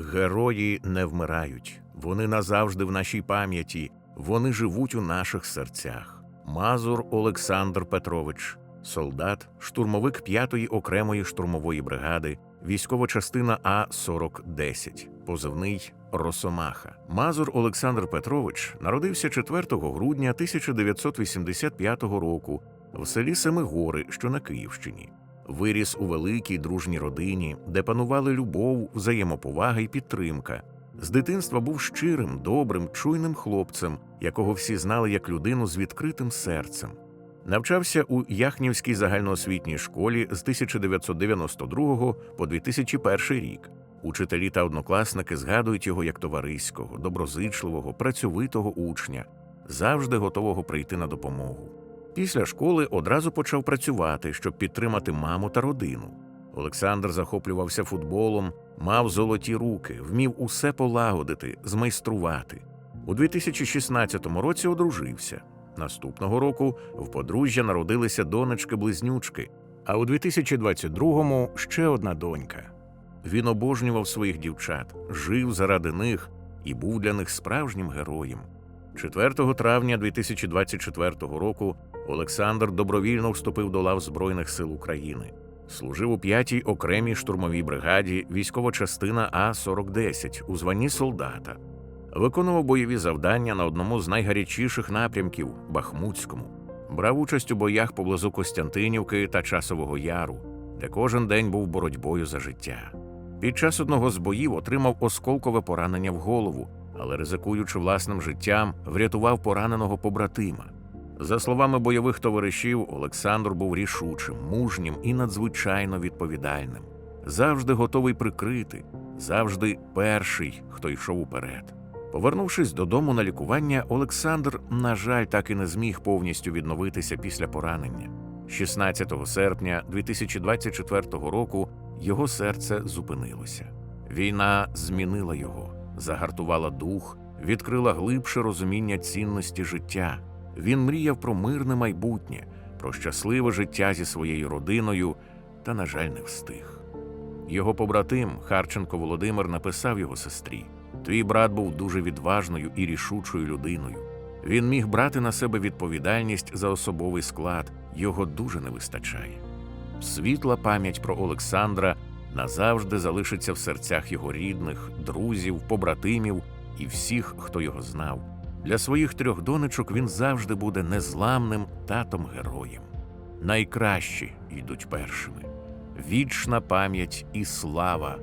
Герої не вмирають, вони назавжди в нашій пам'яті, вони живуть у наших серцях. Мазур Олександр Петрович, солдат, штурмовик 5-ї окремої штурмової бригади, військова частина А-4010, позивний Росомаха. Мазур Олександр Петрович народився 4 грудня 1985 року в селі Семигори, що на Київщині. Виріс у великій дружній родині, де панували любов, взаємоповага і підтримка. З дитинства був щирим, добрим, чуйним хлопцем, якого всі знали як людину з відкритим серцем. Навчався у Яхнівській загальноосвітній школі з 1992 по 2001 рік. Учителі та однокласники згадують його як товариського, доброзичливого, працьовитого учня, завжди готового прийти на допомогу. Після школи одразу почав працювати, щоб підтримати маму та родину. Олександр захоплювався футболом, мав золоті руки, вмів усе полагодити, змайструвати. У 2016 році одружився. Наступного року в подружжя народилися донечки-близнючки, а у 2022-му ще одна донька. Він обожнював своїх дівчат, жив заради них і був для них справжнім героєм. 4 травня 2024 року Олександр добровільно вступив до лав Збройних сил України. Служив у 5-й окремій штурмовій бригаді військова частина А-4010 у званні солдата. Виконував бойові завдання на одному з найгарячіших напрямків Бахмутському. Брав участь у боях поблизу Костянтинівки та Часового Яру, де кожен день був боротьбою за життя. Під час одного з боїв отримав осколкове поранення в голову, але, ризикуючи власним життям, врятував пораненого побратима. За словами бойових товаришів, Олександр був рішучим, мужнім і надзвичайно відповідальним, завжди готовий прикрити, завжди перший, хто йшов уперед. Повернувшись додому на лікування, Олександр, на жаль, так і не зміг повністю відновитися після поранення. 16 серпня 2024 року його серце зупинилося. Війна змінила його, загартувала дух, відкрила глибше розуміння цінності життя. Він мріяв про мирне майбутнє, про щасливе життя зі своєю родиною, та, на жаль, не встиг. Його побратим Харченко Володимир написав його сестрі: Твій брат був дуже відважною і рішучою людиною. Він міг брати на себе відповідальність за особовий склад, його дуже не вистачає. Світла пам'ять про Олександра назавжди залишиться в серцях його рідних, друзів, побратимів і всіх, хто його знав. Для своїх трьох донечок він завжди буде незламним татом героєм. Найкращі йдуть першими. Вічна пам'ять і слава